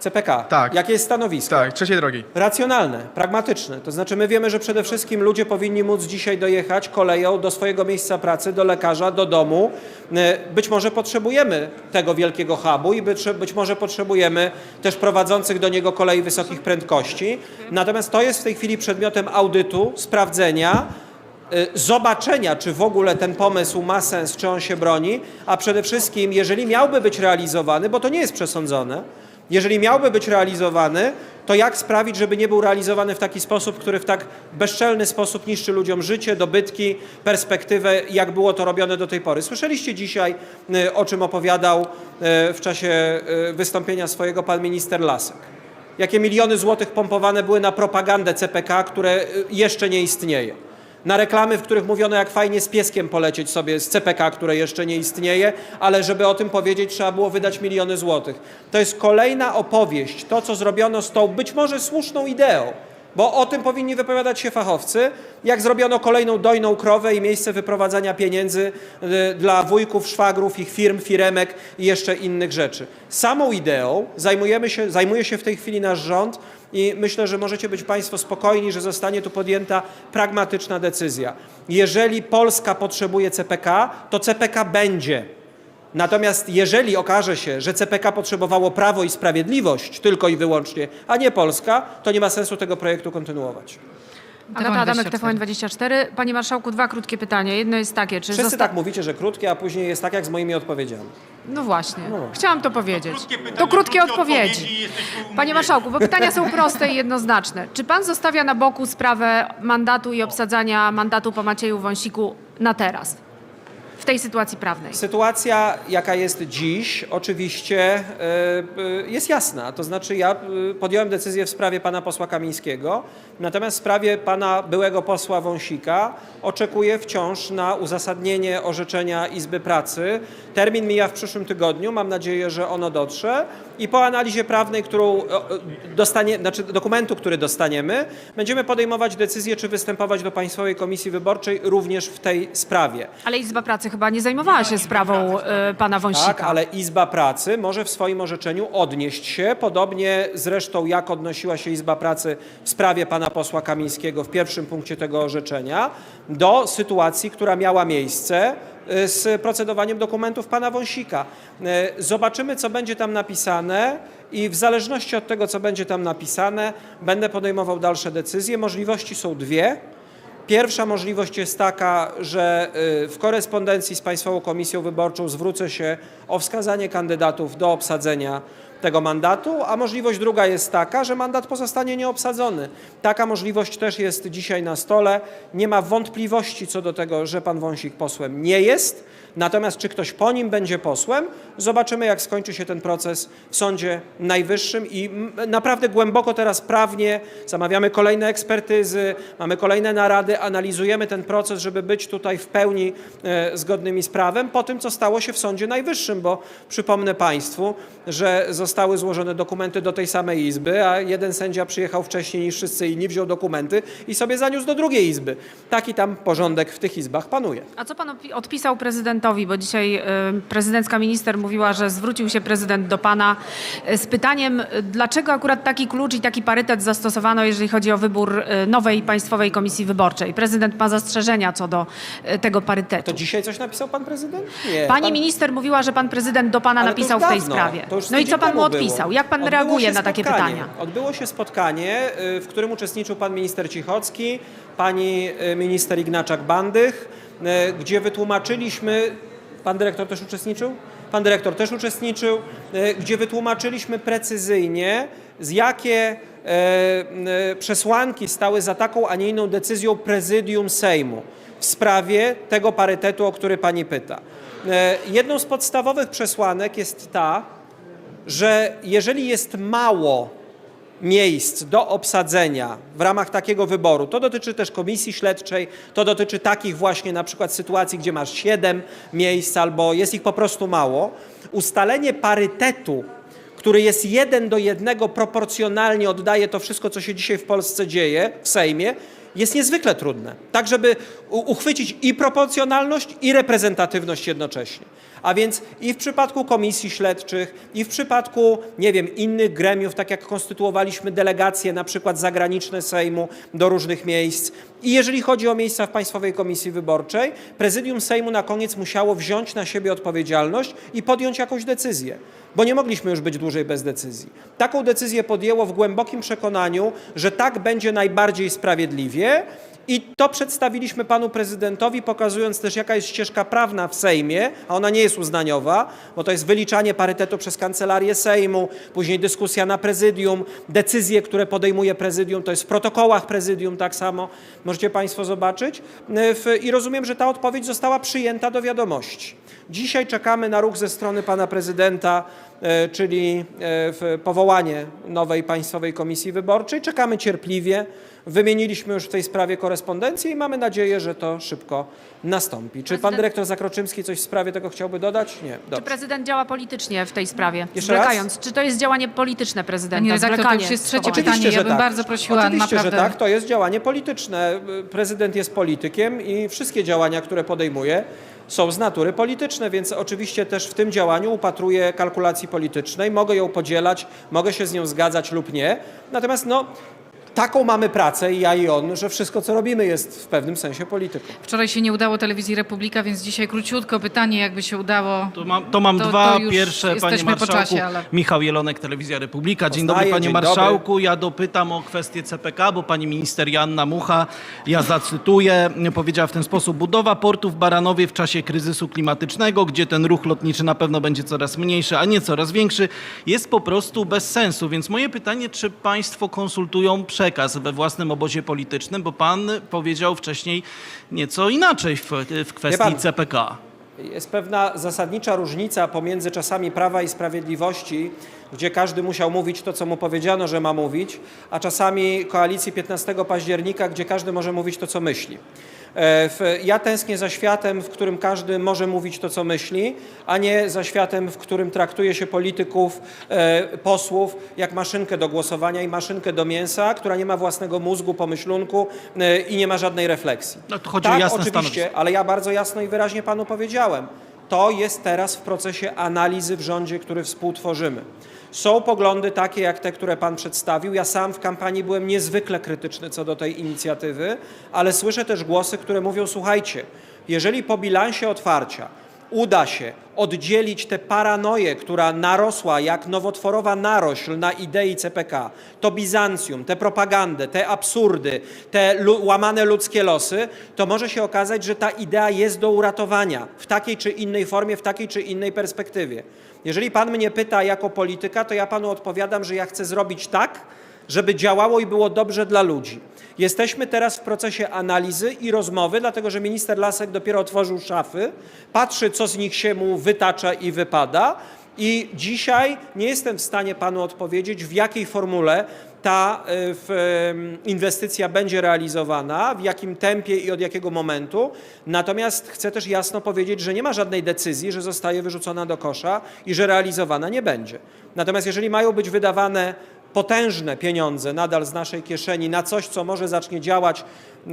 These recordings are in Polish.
CPK. Tak. Jakie jest stanowisko? Tak, trzeciej drogi. Racjonalne, pragmatyczne. To znaczy my wiemy, że przede wszystkim ludzie powinni móc dzisiaj dojechać koleją do swojego miejsca pracy, do lekarza, do domu. E, Być może potrzebujemy tego wielkiego hubu i być, być może potrzebujemy też prowadzących do niego kolei wysokich prędkości. Natomiast to jest w tej chwili przedmiotem audytu, sprawdzenia, y, zobaczenia, czy w ogóle ten pomysł ma sens, czy on się broni, a przede wszystkim, jeżeli miałby być realizowany, bo to nie jest przesądzone, jeżeli miałby być realizowany, to jak sprawić, żeby nie był realizowany w taki sposób, który w tak bezczelny sposób niszczy ludziom życie, dobytki, perspektywę, jak było to robione do tej pory. Słyszeliście dzisiaj, y, o czym opowiadał y, w czasie y, wystąpienia swojego pan minister Lasek jakie miliony złotych pompowane były na propagandę CPK, które jeszcze nie istnieje. Na reklamy, w których mówiono, jak fajnie z pieskiem polecieć sobie z CPK, które jeszcze nie istnieje, ale żeby o tym powiedzieć, trzeba było wydać miliony złotych. To jest kolejna opowieść, to co zrobiono z tą być może słuszną ideą, bo o tym powinni wypowiadać się fachowcy, jak zrobiono kolejną dojną krowę i miejsce wyprowadzania pieniędzy y, dla wujków, szwagrów, ich firm, firemek i jeszcze innych rzeczy. Samą ideą zajmujemy się, zajmuje się w tej chwili nasz rząd i myślę, że możecie być Państwo spokojni, że zostanie tu podjęta pragmatyczna decyzja. Jeżeli Polska potrzebuje CPK, to CPK będzie. Natomiast jeżeli okaże się, że CPK potrzebowało Prawo i Sprawiedliwość tylko i wyłącznie, a nie Polska, to nie ma sensu tego projektu kontynuować. Agata Adamek, TVN24. TVN24. Panie Marszałku, dwa krótkie pytania. Jedno jest takie, czy Wszyscy zosta- tak mówicie, że krótkie, a później jest tak jak z moimi odpowiedziami. No właśnie, chciałam to powiedzieć. krótkie pytania, to krótkie krótkie odpowiedzi. odpowiedzi. Panie Marszałku, bo pytania są proste i jednoznaczne. Czy pan zostawia na boku sprawę mandatu i obsadzania mandatu po Macieju Wąsiku na teraz? W tej sytuacji prawnej. Sytuacja, jaka jest dziś, oczywiście e, e, jest jasna. To znaczy, ja e, podjąłem decyzję w sprawie pana posła Kamińskiego, natomiast w sprawie pana byłego posła Wąsika oczekuję wciąż na uzasadnienie orzeczenia Izby Pracy. Termin mija w przyszłym tygodniu, mam nadzieję, że ono dotrze i po analizie prawnej, którą e, e, dostanie, znaczy dokumentu, który dostaniemy, będziemy podejmować decyzję, czy występować do Państwowej Komisji Wyborczej również w tej sprawie. Ale Izba Pracy chyba nie zajmowała się sprawą e, pana Wąsika. Tak, ale Izba Pracy może w swoim orzeczeniu odnieść się, podobnie zresztą jak odnosiła się Izba Pracy w sprawie pana posła Kamińskiego w pierwszym punkcie tego orzeczenia, do sytuacji, która miała miejsce z procedowaniem dokumentów pana Wąsika. Y, Zobaczymy, co będzie tam napisane i w zależności od tego, co będzie tam napisane, będę podejmował dalsze decyzje. Możliwości są dwie. Pierwsza możliwość jest taka, że y, w korespondencji z Państwową Komisją Wyborczą zwrócę się o wskazanie kandydatów do obsadzenia tego mandatu, a możliwość druga jest taka, że mandat pozostanie nieobsadzony. Taka możliwość też jest dzisiaj na stole. Nie ma wątpliwości co do tego, że pan Wąsik posłem nie jest. Natomiast czy ktoś po nim będzie posłem, zobaczymy jak skończy się ten proces w Sądzie Najwyższym i naprawdę głęboko teraz prawnie zamawiamy kolejne ekspertyzy, mamy kolejne narady, analizujemy ten proces, żeby być tutaj w pełni e, zgodnymi z prawem po tym, co stało się w Sądzie Najwyższym, bo przypomnę Państwu, że zostały złożone dokumenty do tej samej izby, a jeden sędzia przyjechał wcześniej niż wszyscy inni, wziął dokumenty i sobie zaniósł do drugiej izby. Taki tam porządek w tych izbach panuje. A co pan odpi- odpisał prezydentowi? Bo dzisiaj y, prezydencka minister mówiła, że zwrócił się prezydent do pana y, z pytaniem, dlaczego akurat taki klucz i taki parytet zastosowano, jeżeli chodzi o wybór y, nowej Państwowej Komisji Wyborczej. Prezydent ma zastrzeżenia co do tego parytetu. To dzisiaj coś napisał pan prezydent? Nie. Pani pan... minister mówiła, że pan prezydent do pana Ale napisał w tej dawno. sprawie. No i co pan mu temu było. odpisał? Jak pan Odbyło reaguje na takie pytania? Odbyło się spotkanie, y, w którym uczestniczył pan minister Cichocki, pani y, minister Ignaczak Bandych, y, gdzie wytłumaczyliśmy, pan dyrektor też uczestniczył? Pan dyrektor też uczestniczył, gdzie wytłumaczyliśmy precyzyjnie, z jakie przesłanki stały za taką, a nie inną decyzją prezydium Sejmu w sprawie tego parytetu, o który pani pyta. Jedną z podstawowych przesłanek jest ta, że jeżeli jest mało miejsc do obsadzenia w ramach takiego wyboru, to dotyczy też komisji śledczej, to dotyczy takich właśnie na przykład sytuacji, gdzie masz siedem miejsc albo jest ich po prostu mało, ustalenie parytetu, który jest jeden do jednego proporcjonalnie oddaje to wszystko, co się dzisiaj w Polsce dzieje w Sejmie, jest niezwykle trudne. Tak, żeby uchwycić i proporcjonalność, i reprezentatywność jednocześnie. A więc i w przypadku komisji śledczych, i w przypadku, nie wiem, innych gremiów, tak jak konstytuowaliśmy delegacje, na przykład zagraniczne Sejmu do różnych miejsc, i jeżeli chodzi o miejsca w Państwowej Komisji Wyborczej, prezydium Sejmu na koniec musiało wziąć na siebie odpowiedzialność i podjąć jakąś decyzję, bo nie mogliśmy już być dłużej bez decyzji. Taką decyzję podjęło w głębokim przekonaniu, że tak będzie najbardziej sprawiedliwie. I to przedstawiliśmy panu prezydentowi, pokazując też, jaka jest ścieżka prawna w Sejmie, a ona nie jest uznaniowa, bo to jest wyliczanie parytetu przez kancelarię Sejmu, później dyskusja na prezydium, decyzje, które podejmuje prezydium, to jest w protokołach prezydium tak samo, możecie państwo zobaczyć. W- I rozumiem, że ta odpowiedź została przyjęta do wiadomości. Dzisiaj czekamy na ruch ze strony pana prezydenta, e, czyli e, powołanie nowej Państwowej Komisji Wyborczej. Czekamy cierpliwie. Wymieniliśmy już w tej sprawie korespondencję i mamy nadzieję, że to szybko nastąpi. Czy pan Prezydent- dyrektor Zakroczymski coś w sprawie tego chciałby dodać? Nie. Czy Dobrze. prezydent działa politycznie w tej sprawie? Jeszcze raz? Czy to jest działanie polityczne prezydenta? Pani redaktor, to już jest trzecie powołaniem? pytanie. Oczywiście, Ja że bym tak. bardzo prosiła Oczywiście, naprawdę- że tak. To jest działanie polityczne. Prezydent jest politykiem i wszystkie działania, które podejmuje, są z natury polityczne, więc oczywiście też w tym działaniu upatruję kalkulacji politycznej. Mogę ją podzielać, mogę się z nią zgadzać lub nie. Natomiast no, taką mamy pracę i ja i on, że wszystko, co robimy, jest w pewnym sensie polityką. Wczoraj się nie udało telewizji Republika, więc dzisiaj króciutko pytanie, jakby się udało. To mam, to mam To- dwa. to Pierwsze, panie marszałku. czasie, ale- Michał Jelonek, Telewizja Republika. Dzień Poznaję, dobry, panie dzień marszałku. Ja dopytam o kwestię CPK, bo pani minister Joanna Mucha, ja zacytuję, powiedziała w ten sposób. Budowa portu w Baranowie w czasie kryzysu klimatycznego, gdzie ten ruch lotniczy na pewno będzie coraz mniejszy, a nie coraz większy, jest po prostu bez sensu. Więc moje pytanie, czy państwo konsultują przekaz we własnym obozie politycznym, bo pan powiedział wcześniej nieco inaczej w, w kwestii pan. CPK. Jest pewna zasadnicza różnica pomiędzy czasami Prawa i Sprawiedliwości, gdzie każdy musiał mówić to, co mu powiedziano, że ma mówić, a czasami koalicji 15 października, gdzie każdy może mówić to, co myśli. E, Ja tęsknię za światem, w którym każdy może mówić to, co myśli, a nie za światem, w którym traktuje się polityków, e, posłów jak maszynkę do głosowania i maszynkę do mięsa, która nie ma własnego mózgu, pomyślunku e, i nie ma żadnej refleksji. No to chodzi o tak, jasne oczywiście, stanowisko. ale ja bardzo jasno i wyraźnie panu powiedziałem. To jest teraz w procesie analizy w rządzie, który współtworzymy. Są poglądy takie jak te, które pan przedstawił. Ja sam w kampanii byłem niezwykle krytyczny co do tej inicjatywy, ale słyszę też głosy, które mówią: słuchajcie, jeżeli po bilansie otwarcia uda się oddzielić tę paranoję, która narosła jak nowotworowa narośl na idei CPK, to Bizancjum, tę propagandę, te absurdy, te łamane ludzkie losy, to może się okazać, że ta idea jest do uratowania w takiej czy innej formie, w takiej czy innej perspektywie. Jeżeli pan mnie pyta jako polityka, to ja panu odpowiadam, że ja chcę zrobić tak, żeby działało i było dobrze dla ludzi. Jesteśmy teraz w procesie analizy i rozmowy, dlatego że minister Lasek dopiero otworzył szafy, patrzy, co z nich się mu wytacza i wypada. I dzisiaj nie jestem w stanie panu odpowiedzieć, w jakiej formule ta em, inwestycja będzie realizowana, w jakim tempie i od jakiego momentu. Natomiast chcę też jasno powiedzieć, że nie ma żadnej decyzji, że zostaje wyrzucona do kosza i że realizowana nie będzie. Natomiast jeżeli mają być wydawane potężne pieniądze nadal z naszej kieszeni na coś, co może zacznie działać e,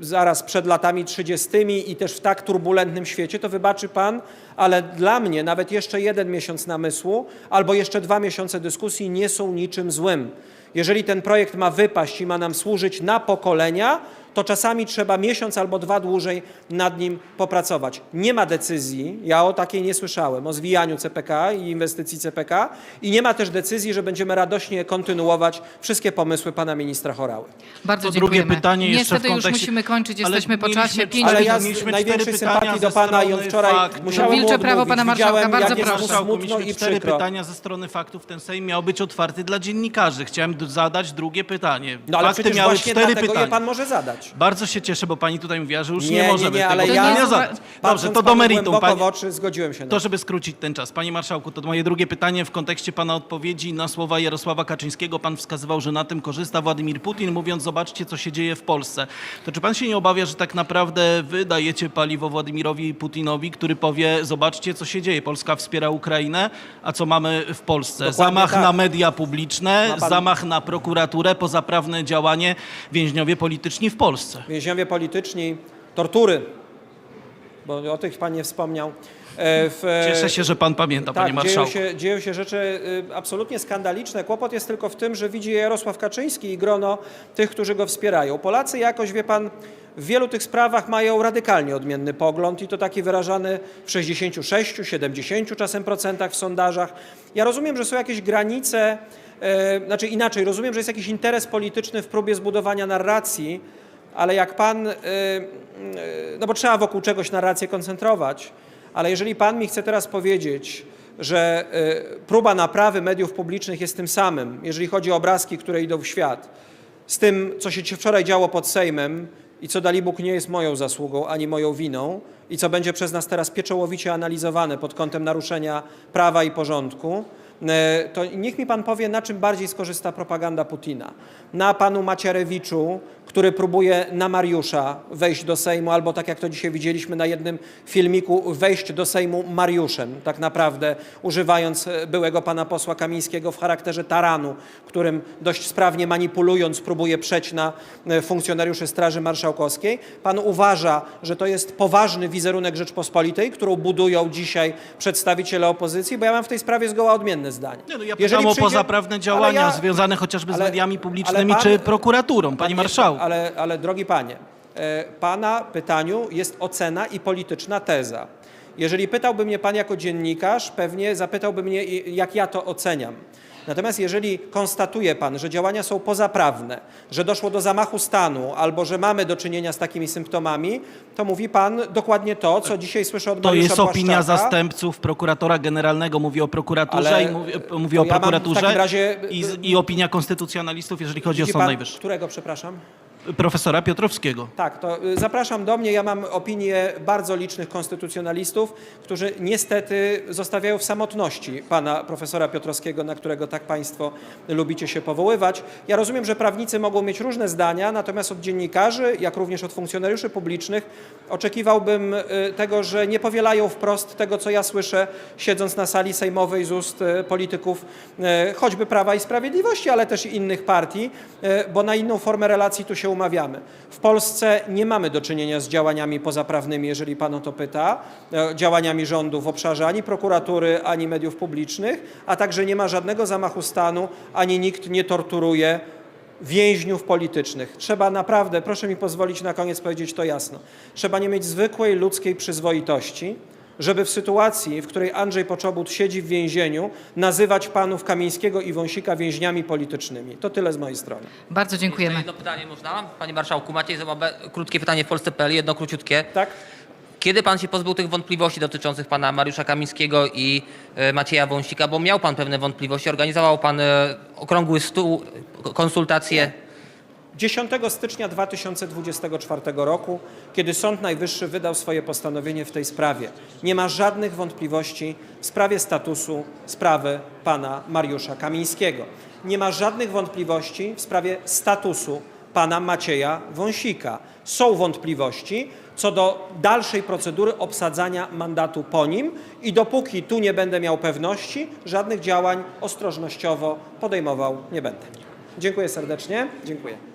zaraz przed latami 30. i też w tak turbulentnym świecie, to wybaczy pan, ale dla mnie nawet jeszcze jeden miesiąc namysłu albo jeszcze dwa miesiące dyskusji nie są niczym złym. Jeżeli ten projekt ma wypaść i ma nam służyć na pokolenia, to czasami trzeba miesiąc albo dwa dłużej nad nim popracować. Nie ma decyzji, ja o takiej nie słyszałem, o zwijaniu CPK i inwestycji CPK i nie ma też decyzji, że będziemy radośnie kontynuować wszystkie pomysły pana ministra Chorały. Bardzo To drugie pytanie jeszcze Niestety w już kontekście- musimy kończyć, Ale jesteśmy po czasie. Pięć Ale ja z Mieliśmy największej sympatii do pana i od wczoraj faktów. musiałem mu Wilcze prawo pana odmówić. marszałka, bardzo proszę. Smutno mieliśmy i cztery przykro. pytania ze strony faktów. Ten Sejm miał być otwarty dla dziennikarzy. Chciałem zadać drugie pytanie. No ale Fakty przecież miały właśnie cztery dlatego pytania. je pan może zadać. Bardzo się cieszę, bo pani tutaj mówiła, że już Nie, nie, możemy nie, ale tego ja- pytania zadać. Dobrze, to do meritum. Pani, w oczy, zgodziłem się na to, żeby skrócić ten czas. Panie Marszałku, to moje drugie pytanie w kontekście Pana odpowiedzi na słowa Jarosława Kaczyńskiego. Pan wskazywał, że na tym korzysta Władimir Putin, mówiąc, zobaczcie, co się dzieje w Polsce. To czy Pan się nie obawia, że tak naprawdę Wy dajecie paliwo Władimirowi Putinowi, który powie, zobaczcie, co się dzieje. Polska wspiera Ukrainę, a co mamy w Polsce? Dokładnie zamach tak. na media publiczne, Ma pan- zamach na prokuraturę, pozaprawne działanie więźniowie polityczni w Polsce. Więźniowie polityczni, tortury, bo o tych pan nie wspomniał. E, W, Cieszę się, że pan pamięta, panie tak, dzieją marszałku. się, dzieją się rzeczy y, absolutnie skandaliczne. Kłopot jest tylko w tym, że widzi Jarosław Kaczyński i grono tych, którzy go wspierają. Polacy jakoś, wie pan, w wielu tych sprawach mają radykalnie odmienny pogląd i to taki wyrażany w 66, 70 czasem procentach w sondażach. Ja rozumiem, że są jakieś granice, e, znaczy inaczej, rozumiem, że jest jakiś interes polityczny w próbie zbudowania narracji, ale jak pan, y, y, no bo trzeba wokół czegoś narrację koncentrować, ale jeżeli pan mi chce teraz powiedzieć, że y, próba naprawy mediów publicznych jest tym samym, jeżeli chodzi o obrazki, które idą w świat, z tym, co się wczoraj działo pod Sejmem i co Dalibóg nie jest moją zasługą ani moją winą i co będzie przez nas teraz pieczołowicie analizowane pod kątem naruszenia prawa i porządku, to niech mi pan powie, na czym bardziej skorzysta propaganda Putina. Na panu Macierewiczu, który próbuje na Mariusza wejść do Sejmu, albo tak jak to dzisiaj widzieliśmy na jednym filmiku, wejść do Sejmu Mariuszem, tak naprawdę używając e, byłego pana posła Kamińskiego w charakterze taranu, którym dość sprawnie manipulując próbuje przeć na e, funkcjonariuszy Straży Marszałkowskiej. Pan uważa, że to jest poważny wizerunek Rzeczpospolitej, którą budują dzisiaj przedstawiciele opozycji, bo ja mam w tej sprawie zgoła odmienne zdanie. Nie, no ja Jeżeli o przyjdzie- pozaprawne działania ja- związane chociażby z ale- mediami ale publicznymi pan- czy prokuraturą, Panie- marszałku. Ale, ale drogi panie, e, pana pytaniu jest ocena i polityczna teza. Jeżeli pytałby mnie pan jako dziennikarz, pewnie zapytałby mnie, jak ja to oceniam. Natomiast jeżeli konstatuje pan, że działania są pozaprawne, że doszło do zamachu stanu albo że mamy do czynienia z takimi symptomami, to mówi pan dokładnie to, co dzisiaj słyszę od To jest opinia zastępców prokuratora generalnego, mówi o prokuraturze i mówi, mówi to o ja prokuraturze razie- i, z- i opinia konstytucjonalistów, jeżeli chodzi o Widzi Sąd pan, Najwyższy. Którego, przepraszam? Profesora Piotrowskiego. Tak, to y, zapraszam do mnie. Ja mam opinię bardzo licznych konstytucjonalistów, którzy niestety zostawiają w samotności pana profesora Piotrowskiego, na którego tak państwo lubicie się powoływać. Ja rozumiem, że prawnicy mogą mieć różne zdania, natomiast od dziennikarzy, jak również od funkcjonariuszy publicznych oczekiwałbym y, tego, że nie powielają wprost tego, co ja słyszę, siedząc na sali sejmowej z ust y, polityków choćby Prawa i Sprawiedliwości, ale też innych partii, bo na inną formę relacji tu się umawiamy. W Polsce nie mamy do czynienia z działaniami pozaprawnymi, jeżeli pan o to pyta, e, działaniami rządu w obszarze ani prokuratury, ani mediów publicznych, a także nie ma żadnego zamachu stanu, ani nikt nie torturuje więźniów politycznych. Trzeba naprawdę, proszę mi pozwolić na koniec powiedzieć to jasno, trzeba nie mieć zwykłej ludzkiej przyzwoitości, żeby w sytuacji, w której Andrzej Poczobut siedzi w więzieniu, nazywać panów Kamińskiego i Wąsika więźniami politycznymi. To tyle z mojej strony. Bardzo dziękujemy. Jedno pytanie można? Panie Marszałku, macie za małe- krótkie pytanie w Polsce.pl, jedno króciutkie. Tak? Kiedy pan się pozbył tych wątpliwości dotyczących pana Mariusza Kamińskiego i e, Macieja Wąsika, bo miał pan pewne wątpliwości, organizował pan e, okrągły stół, k- konsultacje. 10 stycznia 2024 roku, kiedy Sąd Najwyższy wydał swoje postanowienie w tej sprawie. Nie ma żadnych wątpliwości w sprawie statusu sprawy pana Mariusza Kamińskiego. Nie ma żadnych wątpliwości w sprawie statusu pana Macieja Wąsika. Są wątpliwości co do dalszej procedury obsadzania mandatu po nim i dopóki tu nie będę miał pewności, żadnych działań ostrożnościowo podejmował nie będę. Dziękuję serdecznie. Dziękuję.